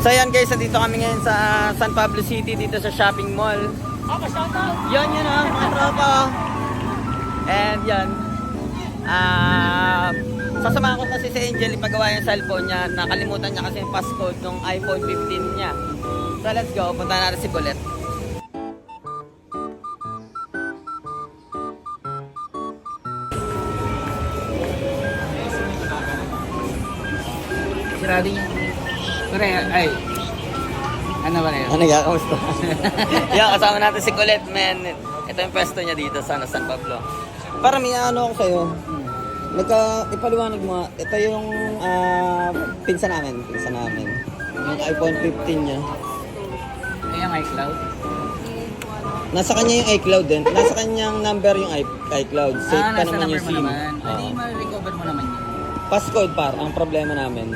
So yan guys, nandito kami ngayon sa San Pablo City dito sa shopping mall. Yan yun ah, mga tropa. And yan. Ah, sasamahan ko kasi si Angel ipagawa yung cellphone niya. Nakalimutan niya kasi yung passcode ng iPhone 15 niya. So let's go, punta natin si Colette. Sarado yung... Pare, ay... Ano ba na yun? Ano nga, kamusta? yan, kasama natin si Colette, man. Ito yung pwesto niya dito sa ano, San Pablo. Para may ano ako sa'yo. Nagka, ipaliwanag mo, ito yung ah, pinsa namin, pinsa namin. Yung iPhone 15 niya. Ay, ang iCloud. Nasa kanya yung iCloud din. Nasa kanyang number yung i- iCloud. Safe ah, pa nasa naman number yung mo SIM. naman. Oo. Hindi, ma-recover mo naman yun. Passcode par, ang problema namin.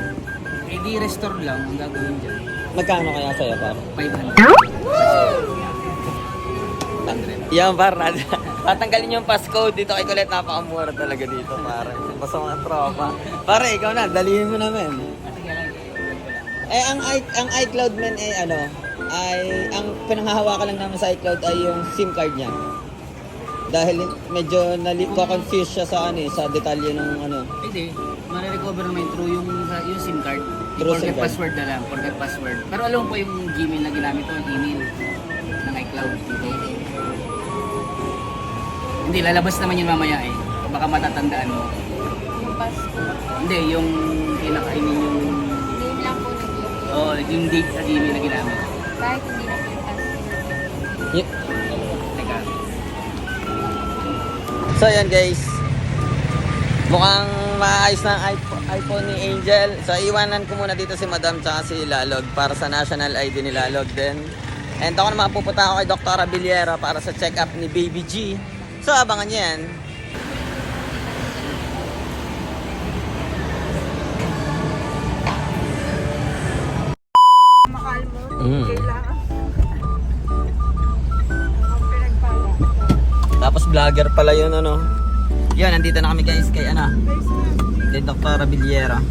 Eh, di restore lang ang gagawin dyan. Magkano kaya sa'yo par? 500. Yan par, tatanggalin yung passcode dito kay Colette. Napakamura talaga dito par. Basta mga tropa. Pare, ikaw na, dalihin mo namin. Eh, ang, i- ang iCloud man eh, ano, ay, ang pinanghahawakan lang naman sa iCloud ay yung SIM card niya. Dahil medyo nali- confuse siya sa ano eh, sa detalye ng ano. Hindi, ma-recover naman through yung, yung SIM card. Through SIM forget card. password na lang, forget password. Pero alam po yung Gmail na ginamit ko, email ng iCloud. Hindi, lalabas naman yun mamaya eh. Baka matatandaan mo. Yung Pasko. Hindi, yung pinaka, I mean yung, Name lang po ng Gmail. oh, yung date sa Gmail na ginamit. Kahit hindi na yung Pasko. Y- So yan guys. Mukhang maayos na iPhone, iPhone ni Angel. So iwanan ko muna dito si Madam tsaka si Lalog para sa national ID ni Lalog din. And ako naman pupunta ako kay Dr. Abiliera para sa check-up ni Baby G. So abangan niyo vlogger pala yun ano. Yun, nandito na kami guys kay ano, kay Dr. Abiliera.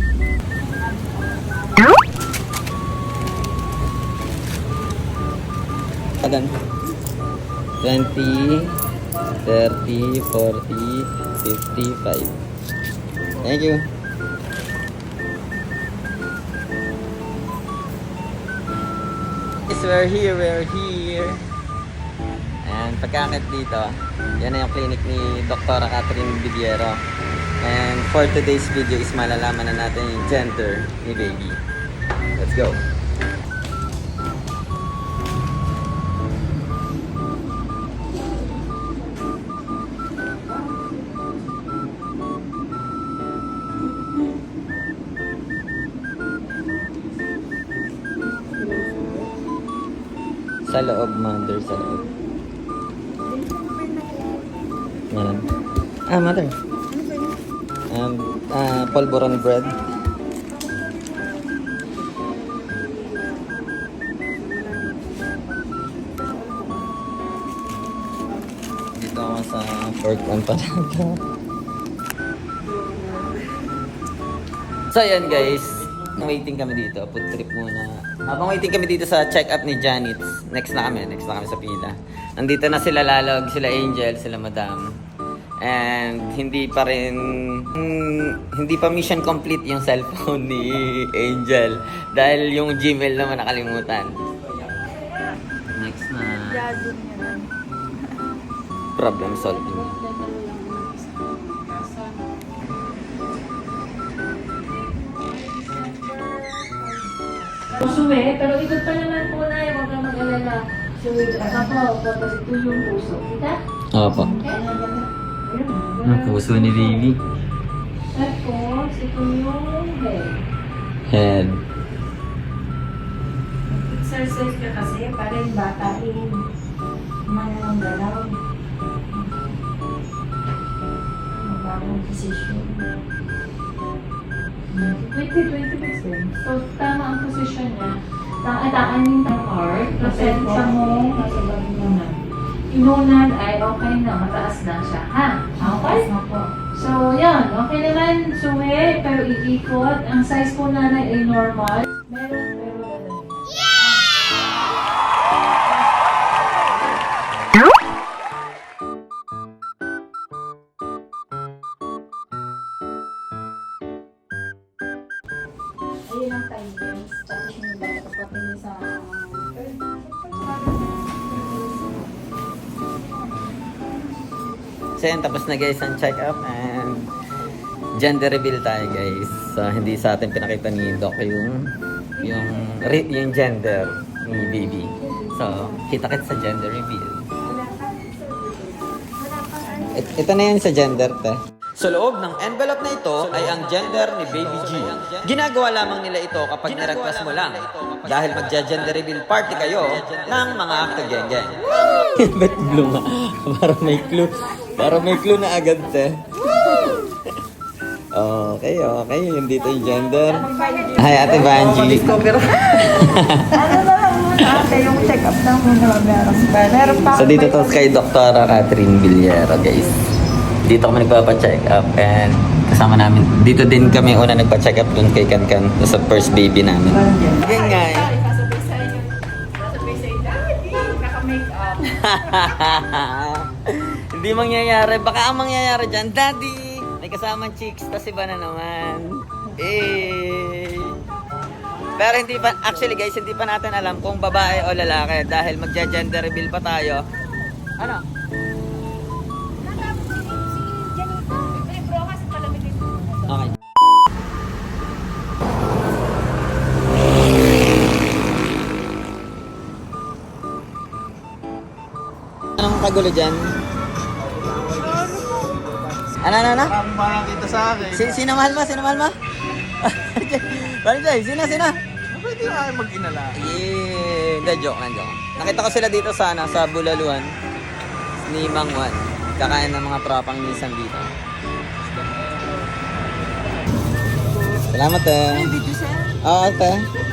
Agan. 20, 30, 40, 55. Thank you. Yes, we're here, we're here. And pagkakit dito, yan na yung clinic ni Dr. Catherine Bidiero. And for today's video is malalaman na natin yung gender ni baby. Let's go. Sa loob, mother, sa loob. Yan. Ah, mother. Um, ah, polvoron bread. Dito ako sa pork empanada. so, yan guys. Waiting kami dito. Food trip muna. Habang waiting kami dito sa check-up ni Janet. Next na kami. Next na kami sa pila. Nandito na sila Lalog, sila Angel, sila Madam. And hindi pa rin hindi pa mission complete yung cellphone ni Angel dahil yung Gmail naman nakalimutan. Next na problem solving. Suwi, pero ikot pa naman po na yung kang mag-alala. Suwi, ako po, ito yung puso. Kita? Opo. Ang puso ni baby. Tapos, ito yung head. Head. Exercise ka kasi para yung bata yung manang galaw. Magbagong position. 20-20 So, tama ang position niya. Taataan yung heart. Presensya mo, nasa bag mo na inunad ay okay na, mataas na siya. Ha? Okay? Po. So, yan. Okay na rin, suwi, pero iikot. Ang size po nanay ay normal. Meron, pero ganun. Ayun ang timings. Tapos yung bata ko pati sa na guys ang check-up and gender reveal tayo guys. So hindi sa atin pinakita ni Doc yung yung re- yung gender ni baby. So, kita-kit sa gender reveal. It- ito na yun sa gender, te. Sa loob ng envelope na ito ay ang gender ni Baby G. Ginagawa lamang nila ito kapag nirequest mo lang. Dahil magja-gender reveal party kayo ng mga acto geng geng. Ba't blue nga? Para may clue. Para may clue na agad, te. Okay, okay. Yung dito yung gender. Hi, Ate Banji. Ano na lang muna ate, yung check-up lang muna meron ba? Meron pa So dito to kay Dr. Catherine Villero, guys. Dito kami nagpapa-check up and kasama namin. Dito din kami una nagpa-check up dun kay Kankan sa first baby namin. Ganyan nga eh. Hindi mangyayari. Baka ang mangyayari dyan, Daddy! May kasamang chicks, tas iba na naman. Eh. Pero hindi pa, actually guys, hindi pa natin alam kung babae o lalaki dahil magja-gender reveal pa tayo. Ano? Okay. Anong kagulo dyan? Ano, ano, ano? Maraming makakita sa akin. Si, sino mahal mo? Sino mahal mo? Valentine, sino, sino? Pwede na kayo mag-inala. Yeah. Hindi, joke lang, joke. Nakita ko sila dito sana ano, sa Bulaluan ni Mang Juan. Kakain ng mga tropang minsan dito. Salamat, eh. May video, sir? Oh, okay.